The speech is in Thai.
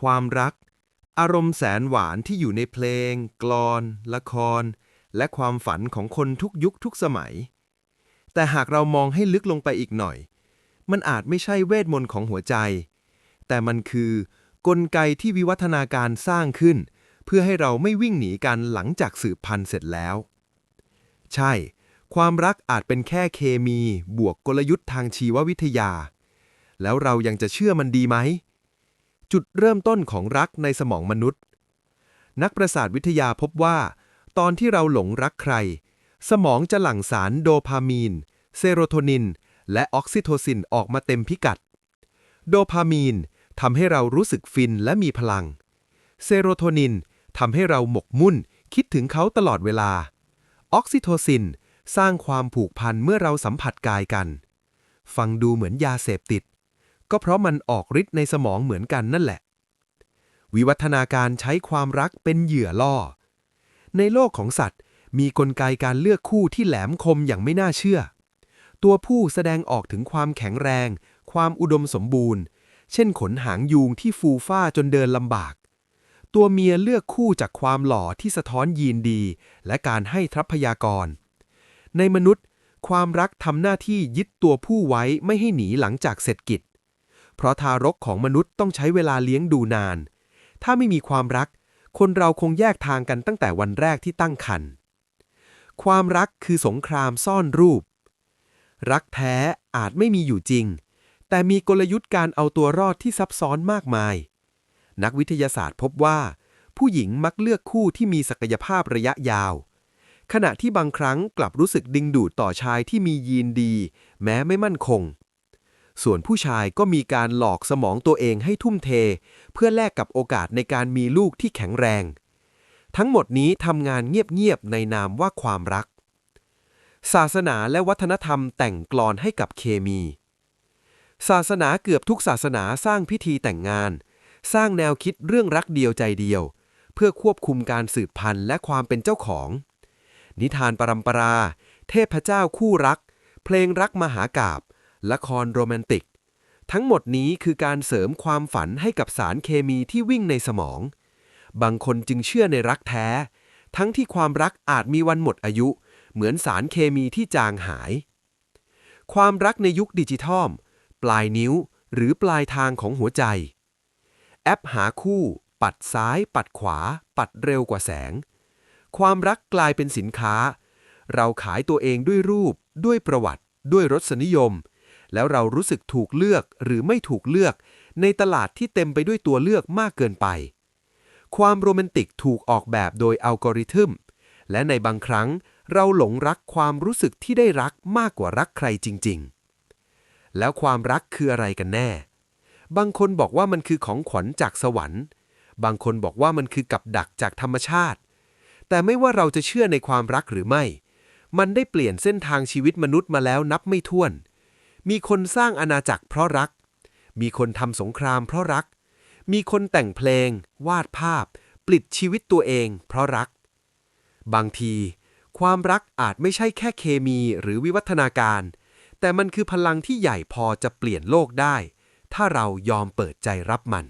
ความรัก อารมณ์แสนหวานที่อยู่ในเพลง กลอน ละคร และความฝันของคนทุกยุคทุกสมัย แต่หากเรามองให้ลึกลงไปอีกหน่อย มันอาจไม่ใช่เวทมนต์ของหัวใจ แต่มันคือกลไกที่วิวัฒนาการสร้างขึ้น เพื่อให้เราไม่วิ่งหนีกันหลังจากสืบพันธุ์เสร็จแล้ว ใช่ ความรักอาจเป็นแค่เคมี บวกกลยุทธ์ทางชีววิทยา แล้วเรายังจะเชื่อมันดีไหม จุดเริ่มต้นของรักในสมองมนุษย์ นักประสาทวิทยาพบว่า ตอนที่เราหลงรักใคร สมองจะหลั่งสารโดพามีน เซโรโทนิน และออกซิโทซินออกมาเต็มพิกัด โดพามีนทำให้เรารู้สึกฟินและมีพลัง เซโรโทนินทำให้เราหมกมุ่นคิดถึงเขาตลอดเวลา ออกซิโทซิน สร้างความผูกพันเมื่อเราสัมผัสกายกัน ฟังดูเหมือนยาเสพติด ก็เพราะมันออกฤทธิ์ในสมองเหมือนกันนั่นแหละ วิวัฒนาการใช้ความรักเป็นเหยื่อล่อ ในโลกของสัตว์ มีกลไกการเลือกคู่ที่แหลมคมอย่างไม่น่าเชื่อ ตัวผู้แสดงออกถึงความแข็งแรง ความอุดมสมบูรณ์ เช่นขนหางยูงที่ฟูฟ้าจนเดินลำบาก ตัวเมียเลือกคู่จากความหล่อที่สะท้อนยีนดี และการให้ทรัพยากร ในมนุษย์ความรักทำหน้าที่ยึดตัวผู้ไว้ไม่ให้หนีหลังจากเสร็จกิจ เพราะทารกของมนุษย์ต้องใช้เวลาเลี้ยงดูนาน ถ้าไม่มีความรัก คนเราคงแยกทางกันตั้งแต่วันแรกที่ตั้งครรภ์ความรักคือสงครามซ่อนรูป รักแท้อาจไม่มีอยู่จริง แต่มีกลยุทธ์การเอาตัวรอดที่ซับซ้อนมากมาย นักวิทยาศาสตร์พบว่า ผู้หญิงมักเลือกคู่ที่มีศักยภาพระยะยาว ขณะที่บางครั้งกลับรู้สึกดึงดูดต่อชายที่มียีนดี แม้ไม่มั่นคง ส่วนผู้ชายก็มีการหลอกสมองตัวเองให้ทุ่มเท เพื่อแลกกับโอกาสในการมีลูกที่แข็งแรง ทั้งหมดนี้ทำงานเงียบๆในนามว่าความรัก ศาสนาและวัฒนธรรมแต่งกลอนให้กับเคมี ศาสนาเกือบทุกศาสนาสร้างพิธีแต่งงาน สร้างแนวคิดเรื่องรักเดียวใจเดียว เพื่อควบคุมการสืบพันธุ์และความเป็นเจ้าของ นิทานปรำปรา เทพเจ้าคู่รัก เพลงรักมหากาบ ละครโรแมนติก ทั้งหมดนี้คือการเสริมความฝันให้กับสารเคมีที่วิ่งในสมอง บางคนจึงเชื่อในรักแท้ ทั้งที่ความรักอาจมีวันหมดอายุ เหมือนสารเคมีที่จางหาย ความรักในยุคดิจิทัล ปลายนิ้ว หรือปลายทางของหัวใจ แอปหาคู่ ปัดซ้าย ปัดขวา ปัดเร็วกว่าแสง ความรักกลายเป็นสินค้า เราขายตัวเองด้วยรูป ด้วยประวัติด้วยรสนิยม แล้วเรารู้สึกถูกเลือกหรือไม่ถูกเลือก ในตลาดที่เต็มไปด้วยตัวเลือกมากเกินไป ความโรแมนติกถูกออกแบบโดยอัลกอริทึม และในบางครั้งเราหลงรักความรู้สึกที่ได้รักมากกว่ารักใครจริง ๆ แล้วความรักคืออะไรกันแน่ บางคนบอกว่ามันคือของขวัญจากสวรรค์ บางคนบอกว่ามันคือกับดักจากธรรมชาติ แต่ไม่ว่าเราจะเชื่อในความรักหรือไม่ มันได้เปลี่ยนเส้นทางชีวิตมนุษย์มาแล้วนับไม่ถ้วน มีคนสร้างอาณาจักรเพราะรัก มีคนทำสงครามเพราะรัก มีคนแต่งเพลง วาดภาพ ปลิดชีวิตตัวเองเพราะรัก บางที ความรักอาจไม่ใช่แค่เคมีหรือวิวัฒนาการ แต่มันคือพลังที่ใหญ่พอจะเปลี่ยนโลกได้ ถ้าเรายอมเปิดใจรับมัน